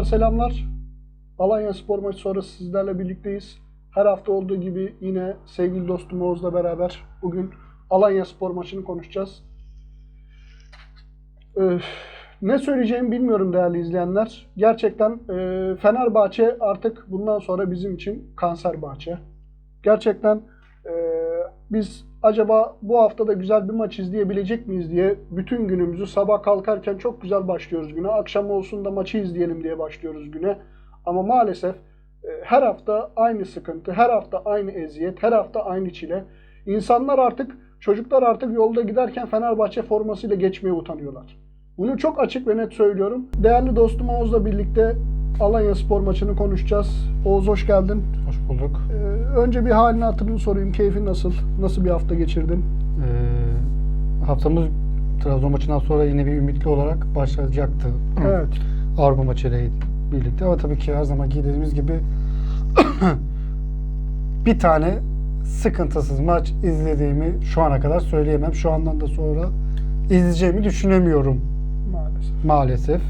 Dostlar selamlar. Alanya Spor maçı sonrası sizlerle birlikteyiz. Her hafta olduğu gibi yine sevgili dostum Oğuz'la beraber bugün Alanya Spor maçını konuşacağız. Öf, ne söyleyeceğimi bilmiyorum değerli izleyenler. Gerçekten e, Fenerbahçe artık bundan sonra bizim için kanser bahçe. Gerçekten e, biz acaba bu hafta da güzel bir maç izleyebilecek miyiz diye bütün günümüzü sabah kalkarken çok güzel başlıyoruz güne. Akşam olsun da maçı izleyelim diye başlıyoruz güne. Ama maalesef e, her hafta aynı sıkıntı, her hafta aynı eziyet, her hafta aynı çile. İnsanlar artık, çocuklar artık yolda giderken Fenerbahçe formasıyla geçmeye utanıyorlar. Bunu çok açık ve net söylüyorum. Değerli dostum Oğuz'la birlikte Alanya Spor maçını konuşacağız. Oğuz hoş geldin. Hoş bulduk. Ee, önce bir halini hatırını sorayım. Keyfin nasıl? Nasıl bir hafta geçirdin? Ee, haftamız Trabzon maçından sonra yine bir ümitli olarak başlayacaktı. Evet. Avrupa maçıyla birlikte ama tabii ki her zamanki dediğimiz gibi bir tane sıkıntısız maç izlediğimi şu ana kadar söyleyemem. Şu andan da sonra izleyeceğimi düşünemiyorum Maalesef. maalesef.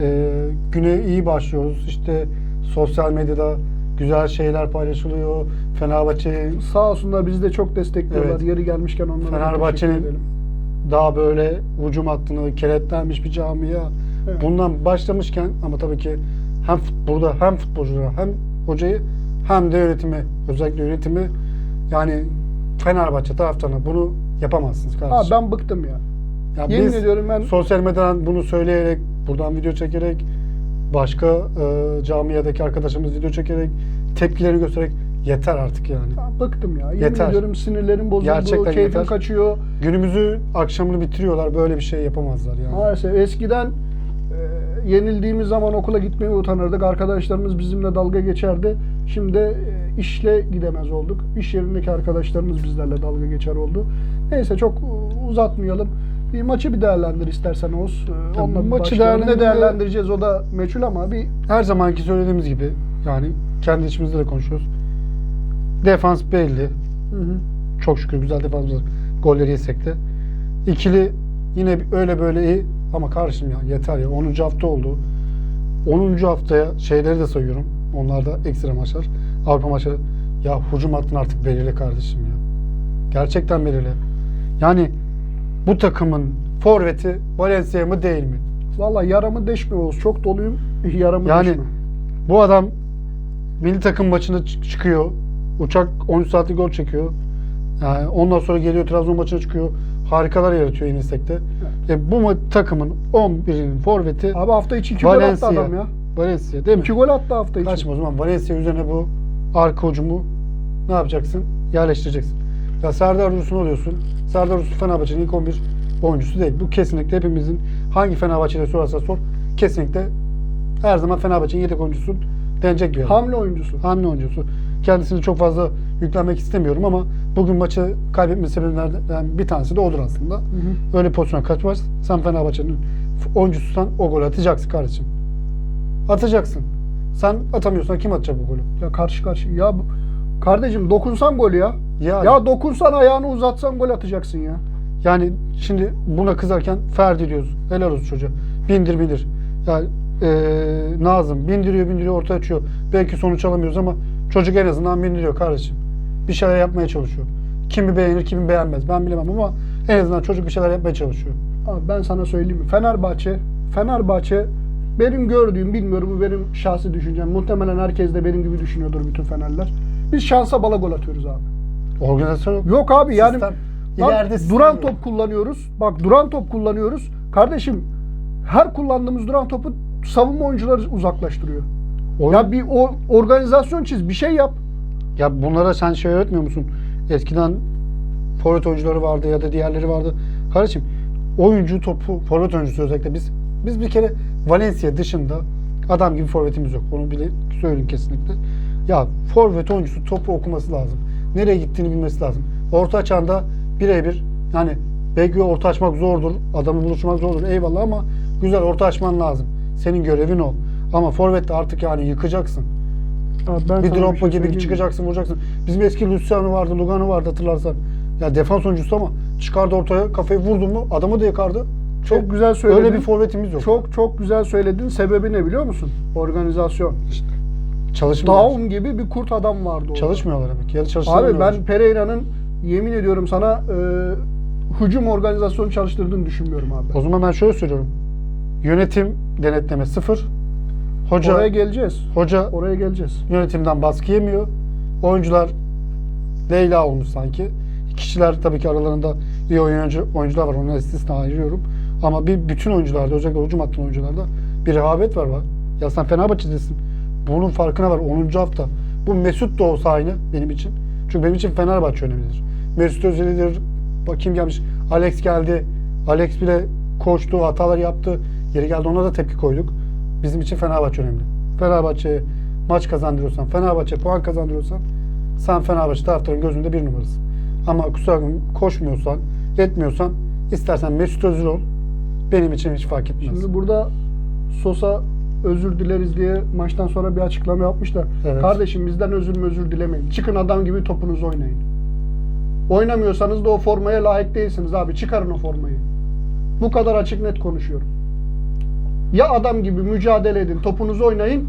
Ee, güne iyi başlıyoruz. İşte sosyal medyada güzel şeyler paylaşılıyor. Fenerbahçe Sağ olsunlar bizi de çok destekliyorlar. Evet. Yeri gelmişken onlara Fenerbahçe'nin daha böyle hücum hattını kenetlenmiş bir camia. Evet. Bundan başlamışken ama tabii ki hem burada hem futbolcuları hem hocayı hem de yönetimi özellikle yönetimi yani Fenerbahçe taraftarına bunu yapamazsınız kardeşim. ben bıktım ya. Ya Yemin biz ediyorum ben sosyal medyadan bunu söyleyerek buradan video çekerek başka e, camiadaki arkadaşımız video çekerek tepkilerini göstererek yeter artık yani. ya bıktım ya. Yemin Yeter. ediyorum sinirlerim bozuldu. Gerçekten keyfim yeter. kaçıyor. Günümüzü akşamını bitiriyorlar. Böyle bir şey yapamazlar yani. Maalesef eskiden e, yenildiğimiz zaman okula gitmeye utanırdık. Arkadaşlarımız bizimle dalga geçerdi. Şimdi e, işle gidemez olduk. İş yerindeki arkadaşlarımız bizlerle dalga geçer oldu. Neyse çok e, uzatmayalım. Bir maçı bir değerlendir istersen Oğuz. E, Ya, Onunla bir maçı başlayalım. Ne değerlendirme- değerlendireceğiz o da meçhul ama bir Her zamanki söylediğimiz gibi yani kendi içimizde de konuşuyoruz. Defans belli. Hı hı. Çok şükür güzel defansımız var. Golleri yesek de. İkili yine öyle böyle iyi ama kardeşim ya yeter ya 10. hafta oldu. 10. haftaya şeyleri de sayıyorum. Onlar da ekstra maçlar. Avrupa maçları. Ya hücum hattın artık belirli kardeşim ya. Gerçekten belirli. Yani bu takımın forveti Valencia mı değil mi? Valla yaramı deşme Oğuz. Çok doluyum. Yaramı Yani deşme. bu adam milli takım maçına çı- çıkıyor. Uçak 13 saatlik gol çekiyor. Yani ondan sonra geliyor Trabzon maçına çıkıyor. Harikalar yaratıyor Enistek'te. E, bu takımın 11'inin forveti Abi hafta içi iki gol attı adam ya. Valencia değil mi? İki gol attı hafta içi. Kaçma o zaman Valencia üzerine bu arka ucumu ne yapacaksın? Yerleştireceksin. Ya Serdar Dursun oluyorsun. Serdar Dursun Fenerbahçe'nin ilk 11 oyuncusu değil. Bu kesinlikle hepimizin hangi Fenerbahçe'de sorarsa sor kesinlikle her zaman Fenerbahçe'nin yedek oyuncusu denecek bir adam. Hamle oyuncusu. Hamle oyuncusu. Kendisini çok fazla yüklenmek istemiyorum ama bugün maçı kaybetme sebeplerinden bir tanesi de odur aslında. Hı hı. Öyle pozisyona kaçmaz. Sen Fenerbahçe'nin oyuncususan o golü atacaksın kardeşim. Atacaksın. Sen atamıyorsan kim atacak bu golü? Ya karşı karşı. Ya kardeşim dokunsan gol ya. Ya, Ya dokunsan ayağını uzatsan gol atacaksın ya. yani şimdi buna kızarken Ferdi diyoruz. Helal olsun çocuğa. Bindir bindir. Ya eee, Nazım bindiriyor bindiriyor ortaya açıyor. Belki sonuç alamıyoruz ama çocuk en azından bindiriyor kardeşim. Bir şeyler yapmaya çalışıyor. Kimi beğenir kimi beğenmez ben bilemem ama en azından çocuk bir şeyler yapmaya çalışıyor. Abi ben sana söyleyeyim mi? Fenerbahçe, Fenerbahçe benim gördüğüm bilmiyorum bu benim şahsi düşüncem. Muhtemelen herkes de benim gibi düşünüyordur bütün Fenerler. Biz şansa bala gol atıyoruz abi. Organizasyon yok. Yok abi yani Sistem. Bak, İleride sistem duran yok. top kullanıyoruz. Bak duran top kullanıyoruz. Kardeşim her kullandığımız duran topu savunma oyuncuları uzaklaştırıyor. Oyun- Ya bir o, organizasyon çiz, bir şey yap. Ya bunlara sen şey öğretmiyor musun? Eskiden forvet oyuncuları vardı ya da diğerleri vardı. Kardeşim oyuncu topu forvet oyuncusu özellikle biz biz bir kere Valencia dışında adam gibi forvetimiz yok. Onu bile söyleyeyim kesinlikle. Ya forvet oyuncusu topu okuması lazım. Nereye gittiğini bilmesi lazım. Orta çağında birebir yani belki orta açmak zordur. Adamı buluşmak zordur. Eyvallah ama güzel orta açman lazım. Senin görevin o. Ama forvette artık yani yıkacaksın. Abi ben Bir Drogba şey gibi çıkacaksın vuracaksın. Bizim eski Luciano vardı, Lugano vardı hatırlarsan. Ya defans oyuncusu ama çıkardı ortaya kafayı vurdu mu adamı da yakardı. Çok Ve güzel söyledin. Öyle bir forvetimiz yok. Çok çok güzel söyledin. Sebebi ne biliyor musun? Organizasyon. Çalışmıyorlar. Daum gibi bir kurt adam vardı orada. Çalışmıyorlar demek. Ya da çalıştıramıyorlar. Abi ben Pereira'nın yemin ediyorum sana e, hücum organizasyonu çalıştırdığını düşünmüyorum abi. O zaman ben şöyle söylüyorum. Yönetim denetleme sıfır. Hoca Oraya geleceğiz. hoca Oraya geleceğiz. yönetimden baskı yemiyor. Oyuncular Leyla olmuş sanki. Kişiler tabii ki aralarında iyi oyuncu oyuncular var. Onları istisna ayırıyorum. Ama bir bütün oyuncularda özellikle hücum hattının oyuncularda bir rehavet var. var. Ya sen Fenerbahçe'desin. Bunun farkına var. 10. hafta. Bu Mesut da olsa aynı benim için. Çünkü benim için Fenerbahçe önemlidir. Mesut Özil'idir. Bakayım gelmiş. Alex geldi. Alex bile koştu, hatalar yaptı. Geri geldi ona da tepki koyduk. Bizim için Fenerbahçe önemli. Fenerbahçe'ye maç kazandırıyorsan, Fenerbahçe puan kazandırıyorsan sen Fenerbahçe taraftarın gözünde bir numarasın. Ama kusura koşmuyorsan, etmiyorsan istersen Mesut Özil ol. Benim için hiç fark etmez. Şimdi burada Sosa özür dileriz diye maçtan sonra bir açıklama yapmış da Evet. kardeşim bizden özür mü özür dilemeyin. Çıkın adam gibi topunuzu oynayın. Oynamıyorsanız da o formaya layık değilsiniz abi. Çıkarın o formayı. Bu kadar açık net konuşuyorum. Ya adam gibi mücadele edin, topunuzu oynayın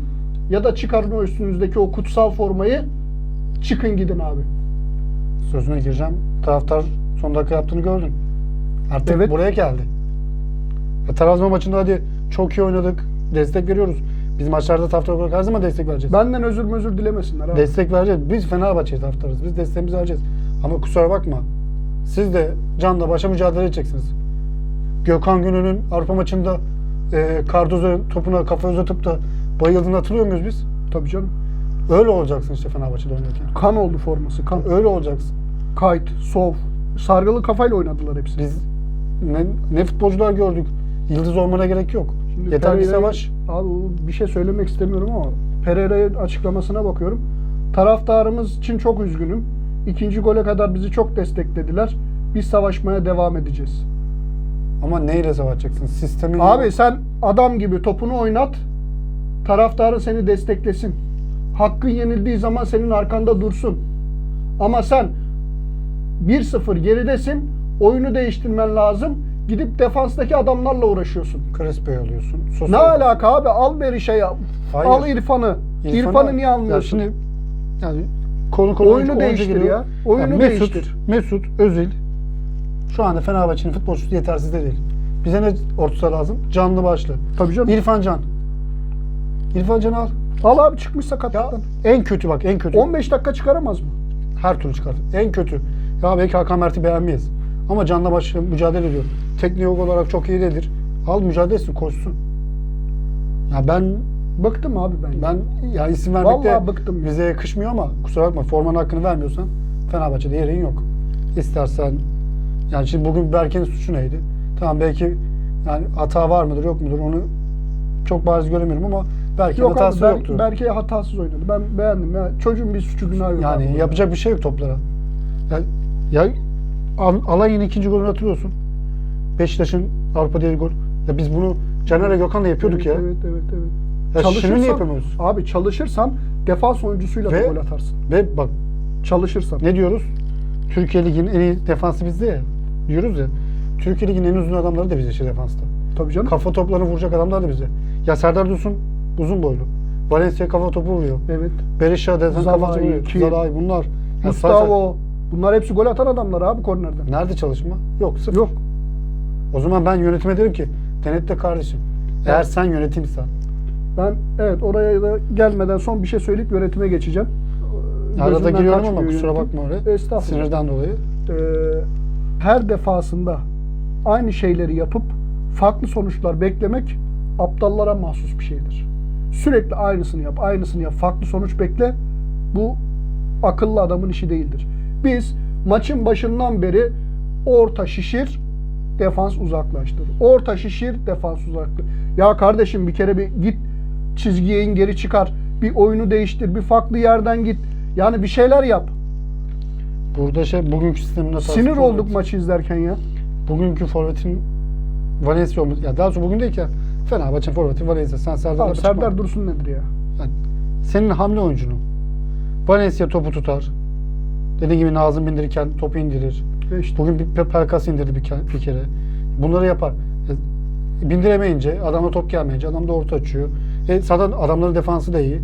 ya da çıkarın o üstünüzdeki o kutsal formayı çıkın gidin abi. Sözüne gireceğim. Taraftar son dakika yaptığını gördün. Artık Evet. buraya geldi. Ya Trabzon maçında hadi çok iyi oynadık. Destek veriyoruz. Biz maçlarda taraftar olarak her zaman destek vereceğiz. Benden özür mü özür dilemesinler abi. Destek vereceğiz. Biz Fenerbahçe taraftarız. Biz desteğimizi vereceğiz. Ama kusura bakma. Siz de canla başa mücadele edeceksiniz. Gökhan Gönül'ün Avrupa maçında e, Cardozo topuna kafa uzatıp da bayıldığını hatırlıyor muyuz biz? Tabii canım. Öyle olacaksın işte Fenerbahçe'de oynarken. Kan oldu forması, kan. Öyle olacaksın. Kayıt, sov. Sargılı kafayla oynadılar hepsi. Biz ne, ne futbolcular gördük. Yıldız olmana gerek yok. Şimdi Yeter ki Pereira'yı- savaş. Abi o bir şey söylemek istemiyorum ama Pereira'nın açıklamasına bakıyorum. Taraftarımız için çok üzgünüm. İkinci gole kadar bizi çok desteklediler. Biz savaşmaya devam edeceğiz. Ama neyle savaşacaksın? Sistemi Abi sen adam gibi topunu oynat. Taraftarın seni desteklesin. Hakkın yenildiği zaman senin arkanda dursun. Ama sen 1-0 geridesin. Oyunu değiştirmen lazım. Gidip defanstaki adamlarla uğraşıyorsun. Crespo'yu alıyorsun. Sosa Ne alaka abi? Al Berisha'yı. Hayır. Al İrfan'ı. İrfan'ı niye almıyorsun? Ya şimdi yani konu konu Oyunu oyuncu- değiştir ya. Oyunu Mesut, değiştir. Mesut Özil şu anda Fenerbahçe'nin futbolcusu yetersiz de değil. Bize ne ortası lazım? Canlı başlı. Tabii canım. İrfan Can. İrfan Can'ı al. Al abi çıkmış Ya sakatlıktan. en kötü bak en kötü. 15 dakika çıkaramaz mı? Her türlü çıkar. En kötü. Ya belki Hakan Mert'i beğenmeyiz. Ama canla başla mücadele ediyor. Teknik olarak çok iyi değildir. Al mücadele etsin, koşsun. Ya ben Bıktım abi ben. ben ya isim vermekte Vallahi bıktım bize yakışmıyor ama kusura bakma formanın hakkını vermiyorsan Fenerbahçe'de yerin yok. İstersen yani şimdi bugün Berke'nin suçu neydi? Tamam belki yani hata var mıdır yok mudur onu çok bariz göremiyorum ama belki Yok abi hatası Ber- yoktu. Berke hatasız oynadı. Ben beğendim ya. Çocuğun bir suçu günahı yok. Yani abi. yapacak bir şey yok toplara. Ya, ya Al- Alanya'nın ikinci golünü hatırlıyorsun. Beşiktaş'ın Avrupa değil gol. Ya biz bunu Caner'le Gökhan'la yapıyorduk evet, ya. Evet evet evet. Ya şimdi niye yapamıyoruz? Abi çalışırsan defans oyuncusuyla da Ve- gol atarsın. Ve bak Çalışırsan. ne diyoruz? Türkiye Ligi'nin en iyi defansı bizde ya. Diyoruz ya. Türkiye Ligi'nin en uzun adamları da bizde işte defansta. Tabii canım. Kafa toplarını vuracak adamlar da bizde. Ya Serdar Dursun uzun boylu. Valencia kafa topu vuruyor. Evet. Berisha desen kafa vuruyor. Kim. Zalai bunlar. Gustavo. Bunlar hepsi gol atan adamlar abi kornerden. Nerede çalışma? Yok sıfır. Yok. O zaman ben yönetime derim ki denetle kardeşim. Eğer Evet. sen yönetimsen Ben evet oraya da gelmeden son bir şey söyleyip yönetime geçeceğim. arada Gözümden giriyorum ama kusura yönetim. bakma. Estağfurullah. Sinirden dolayı. Ee, her defasında aynı şeyleri yapıp farklı sonuçlar beklemek aptallara mahsus bir şeydir. Sürekli aynısını yap, aynısını yap, farklı sonuç bekle. Bu akıllı adamın işi değildir. Biz maçın başından beri orta şişir, defans uzaklaştır. Orta şişir, defans uzaklaştır. Ya kardeşim bir kere bir git çizgiye in geri çıkar. Bir oyunu değiştir, bir farklı yerden git. Yani bir şeyler yap. Burada şey bugünkü hatası. Sinir forvet. olduk maçı izlerken ya. Bugünkü forvetin Valencia olması. Ya daha sonra bugün değil ki. Fenerbahçe forveti Valencia. Sen Serdar'la Abi çıkma. Serdar Dursun nedir ya? Yani senin hamle oyuncunu. Valencia topu tutar. Dediğim gibi Nazım bindirirken topu indirir. İşte Bugün bir Pelkas indirdi bir, bir kere. Bunları yapar. Ya bindiremeyince, adama top gelmeyince adam da orta açıyor. E, zaten adamların defansı da iyi.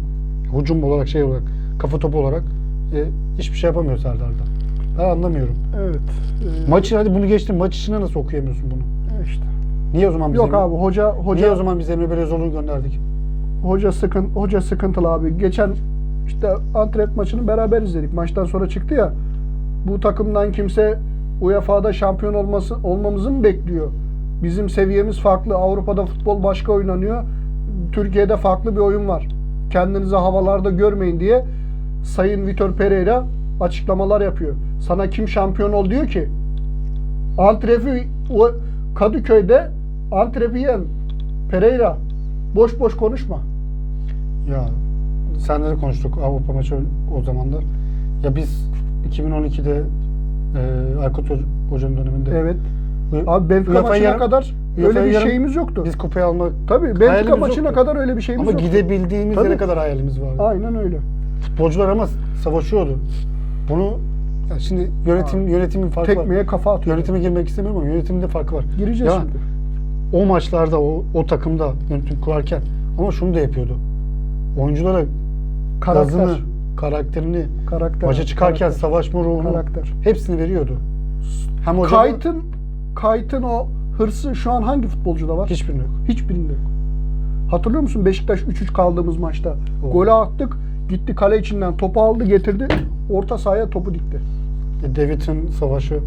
Hücum olarak, şey olarak, kafa topu olarak e, hiçbir şey yapamıyor Serdar'da. Ben anlamıyorum. Evet. Ee, Maçı hadi bunu geçtim. Maç içine nasıl okuyamıyorsun bunu? işte. Niye o zaman biz Yok Emre, abi hoca hoca Niye o zaman biz Emre Belezoğlu'nu gönderdik? hoca sıkın hoca sıkıntılı abi. Geçen işte Antwerp maçını beraber izledik. Maçtan sonra çıktı ya. Bu takımdan kimse UEFA'da şampiyon olması olmamızı mı bekliyor? Bizim seviyemiz farklı. Avrupa'da futbol başka oynanıyor. Türkiye'de farklı bir oyun var. Kendinizi havalarda görmeyin diye Sayın Vitor Pereira açıklamalar yapıyor. Sana kim şampiyon ol diyor ki? Antrefi o Kadıköy'de Antrefi yiyen Pereira boş boş konuşma. Ya senle de konuştuk Avrupa maçı o zamanlar. Ya biz 2012'de e, Aykut Hoca- Hoca'nın döneminde Evet. Abi Benfica maçına yarım- kadar öyle bir yarım- şeyimiz yoktu. biz kupayı almak Tabii Benfica maçına yoktu. kadar öyle bir şeyimiz ama yoktu. gidebildiğimiz Tabii. yere kadar hayalimiz vardı. Aynen öyle. Futbolcular ama savaşıyordu. Bunu ya şimdi yönetim yönetimin farkı var. Tekmeye kafa atıyor. Yönetime girmek istemiyorum ama yönetimde farkı var. Gireceğiz Ya, şimdi. O maçlarda o, o takımda yönetim kurarken ama şunu da yapıyordu. Oyunculara Karakter. gazını, karakterini, Karakter. maça çıkarken karakter, savaşma ruhunu karakter. hepsini veriyordu. Hem hoca Kayt'ın Kayt'ın o hırsı şu an hangi futbolcuda var? hiçbirinde yok. Hiçbirinde yok. Hatırlıyor musun Beşiktaş 3-3 kaldığımız maçta? O. Golü attık. Gitti kale içinden topu aldı getirdi. Orta sahaya topu dikti. E, David'in savaşı.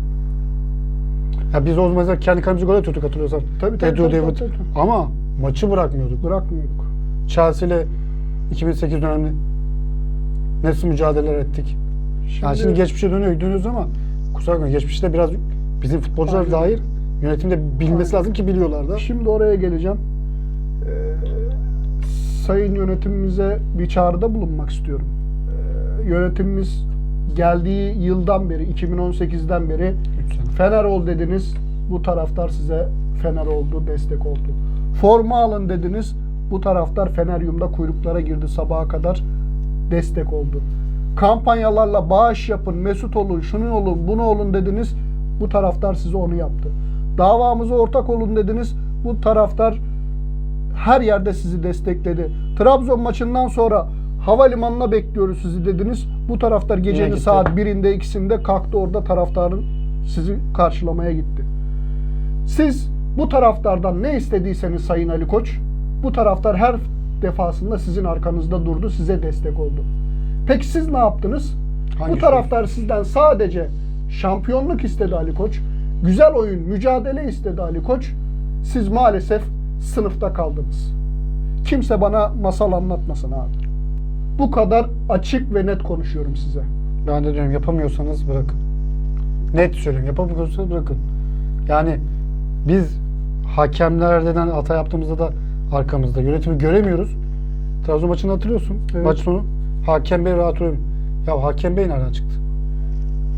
Ya biz o mesela kendi kalemize gol atıyorduk hatırlıyorsan. Tabii, tabii, Edu tabii, David. tabii, tabii. Ama maçı bırakmıyorduk. Bırakmıyorduk. Chelsea ile 2008 dönemli nasıl mücadeleler ettik. Yani şimdi geçmişe dönüyor, dönüyoruz ama kusura bakma geçmişte biraz bizim futbolcular Aynen. dair yönetimde bilmesi Aynen. lazım ki biliyorlar da. Şimdi oraya geleceğim. Ee, sayın yönetimimize bir çağrıda bulunmak istiyorum. Ee, yönetimimiz geldiği yıldan beri, 2018'den beri. Fener ol dediniz. Bu taraftar size Fener oldu, destek oldu. Forma alın dediniz. Bu taraftar Feneryum'da kuyruklara girdi sabaha kadar. Destek oldu. Kampanyalarla bağış yapın, mesut olun, şunu olun, bunu olun dediniz. Bu taraftar size onu yaptı. Davamıza ortak olun dediniz. Bu taraftar her yerde sizi destekledi. Trabzon maçından sonra havalimanına bekliyoruz sizi dediniz. Bu taraftar gecenin saat birinde ikisinde kalktı orada taraftarın sizi karşılamaya gitti. Siz bu taraftardan ne istediyseniz Sayın Ali Koç, bu taraftar her defasında sizin arkanızda durdu, size destek oldu. Peki siz ne yaptınız? Hangi bu taraftar sizden sadece şampiyonluk istedi Ali Koç. Güzel oyun, mücadele istedi Ali Koç. Siz maalesef sınıfta kaldınız. Kimse bana masal anlatmasın abi. Bu kadar açık ve net konuşuyorum size. Ben de diyorum yapamıyorsanız bırakın. Net söylüyorum yapamıyorsanız bırakın. Yani biz hakemlerden hata yaptığımızda da arkamızda yönetimi göremiyoruz. Trabzon maçını hatırlıyorsun. Evet. Maç sonu Hakem Bey rahat oyun. Ya Hakem Bey nereden çıktı?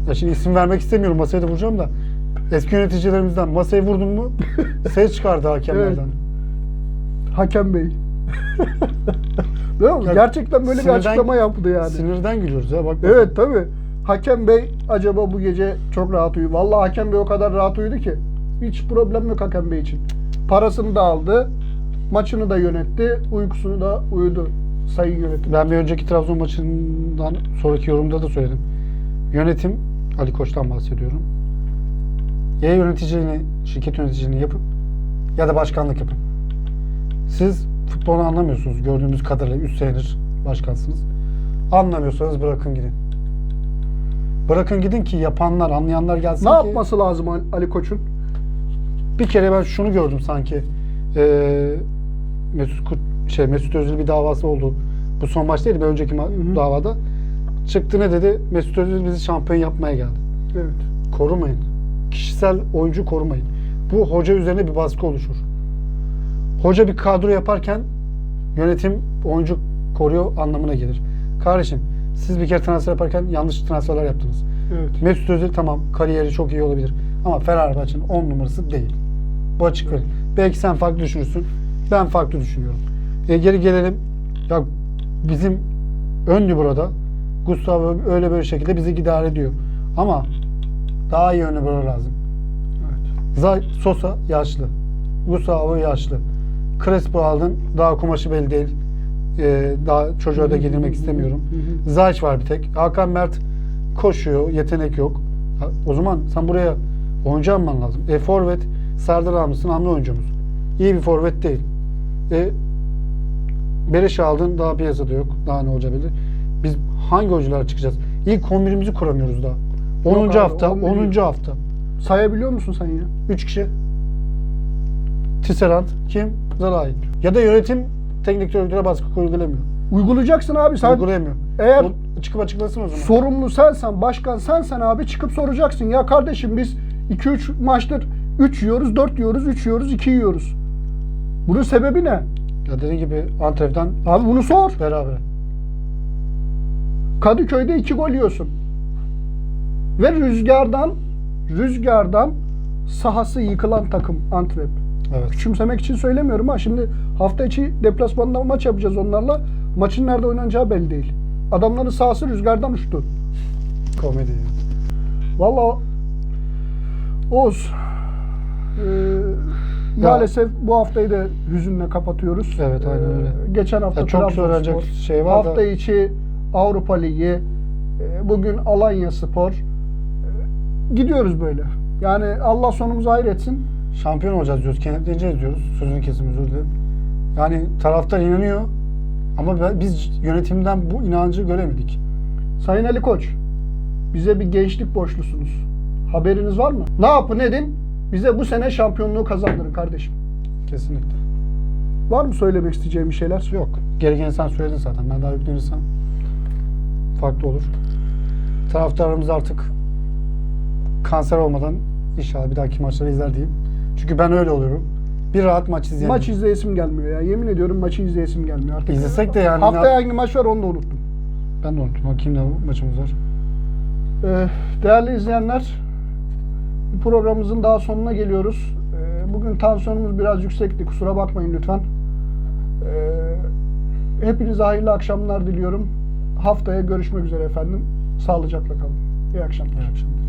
Ya şimdi isim vermek istemiyorum masaya da vuracağım da. Eski yöneticilerimizden masaya vurdun mu ses çıkardı hakemlerden. Hakem Bey. Değil mi? Ya, Gerçekten böyle bir sinirden- açıklama yaptı yani. Sinirden gülüyoruz ya bak. Evet tabi. Hakem Bey acaba bu gece çok rahat uyuyor. Vallahi Hakem Bey o kadar rahat uyudu ki. Hiç problem yok Hakem Bey için. Parasını da aldı. Maçını da yönetti. Uykusunu da uyudu. Sayın yönetim. Ben bir önceki Trabzon maçından sonraki yorumda da söyledim. Yönetim, Ali Koç'tan bahsediyorum. Ya yöneticiliğini, şirket yöneticiliğini yapın ya da başkanlık yapın. Siz futbolu anlamıyorsunuz. Gördüğünüz kadarıyla 3 senedir başkansınız. Anlamıyorsanız bırakın gidin. Bırakın gidin ki yapanlar, anlayanlar gelsin Ne ki... yapması lazım Ali- Ali Koç'un? Bir kere ben şunu gördüm sanki. Ee, Mesut Kurt, şey Mesut Özil bir davası oldu. Bu son maç değil, bir önceki ma- Hı hı. davada. Çıktı ne dedi? Mesut Özil bizi şampiyon yapmaya geldi. Evet. Korumayın. Kişisel oyuncu korumayın. Bu hoca üzerine bir baskı oluşur. Hoca bir kadro yaparken yönetim oyuncu koruyor anlamına gelir. Kardeşim siz bir kere transfer yaparken yanlış transferler yaptınız. Evet. Mesut Özil tamam kariyeri çok iyi olabilir ama Fenerbahçe'nin 10 numarası değil. Bu açık verin. Belki sen farklı düşünürsün. Ben farklı düşünüyorum. E, geri gelelim. Ya bizim önlü burada. Gustavo öyle böyle şekilde bizi idare ediyor. Ama daha iyi önlü burada lazım. Evet. Zay, Sosa yaşlı. Gustavo yaşlı. Crespo aldın. Daha kumaşı belli değil. Ee, daha çocuğa da girmek istemiyorum. Zayç var bir tek. Hakan Mert koşuyor. Yetenek yok. Ha, O zaman sen buraya oyuncu alman lazım. E forvet Serdar almışsın hamle oyuncumuz. İyi bir forvet değil. E Bereş aldın daha piyasada yok. Daha ne olabilir? Biz hangi oyunculara çıkacağız? İlk 11'imizi kuramıyoruz daha. 10. abi, hafta, 11 10. hafta. Sayabiliyor musun sen ya? 3 kişi. Tisserand, kim? Zalai. Ya da yönetim teknik direktöre baskı uygulamıyor. Uygulayacaksın abi sen. Uygulayamıyor. Eğer- O çıkıp açıklasın o zaman. Sorumlu sensen, başkan sensen abi çıkıp soracaksın. Ya kardeşim biz 2-3 maçtır 3 yiyoruz, 4 yiyoruz, 3 yiyoruz, 2 yiyoruz. Bunun sebebi ne? Ya dediğin gibi Antep'ten Abi bunu sor. beraber. Kadıköy'de 2 gol yiyorsun. Ve rüzgardan rüzgardan sahası yıkılan takım Antep. Evet. Küçümsemek için söylemiyorum ha. Şimdi hafta içi deplasmanda maç yapacağız onlarla. Maçın nerede oynanacağı belli değil. Adamların sahası rüzgardan uçtu. Komedi ya. Valla Oğuz e, maalesef bu haftayı da hüzünle kapatıyoruz. Evet, aynen öyle. E, geçen hafta Ya çok söylenecek şey var da- hafta içi Avrupa Ligi, e, bugün Alanya Spor. E, gidiyoruz böyle. Yani Allah sonumuzu hayır etsin. Şampiyon olacağız diyoruz. Kenetleneceğiz diyoruz. Sözünü kesim özür dilerim. Yani taraftar inanıyor. Ama biz yönetimden bu inancı göremedik. Sayın Ali Koç, bize bir gençlik borçlusunuz. Haberiniz var mı? Ne yapın edin? Bize bu sene şampiyonluğu kazandırın kardeşim. Kesinlikle. Var mı söylemek isteyeceğim bir şeyler? Yok. Gerekeni sen söyledin zaten. Ben daha yüklenirsem farklı olur. Taraftarımız artık kanser olmadan inşallah bir dahaki maçları izler diyeyim. Çünkü ben öyle oluyorum. Bir rahat maç izleyelim. Maç izleyesim gelmiyor ya. Yemin ediyorum maçı izleyesim gelmiyor artık. İzlesek de yani Haftaya hangi maç var onu da unuttum. Ben de unuttum. Ne maçımız var. Ee, değerli izleyenler, programımızın daha sonuna geliyoruz. Ee, bugün tansiyonumuz biraz yüksekti. Kusura bakmayın lütfen. Ee, hepinize hayırlı akşamlar diliyorum. Haftaya görüşmek üzere efendim. Sağlıcakla kalın. İyi akşamlar. İyi akşamlar.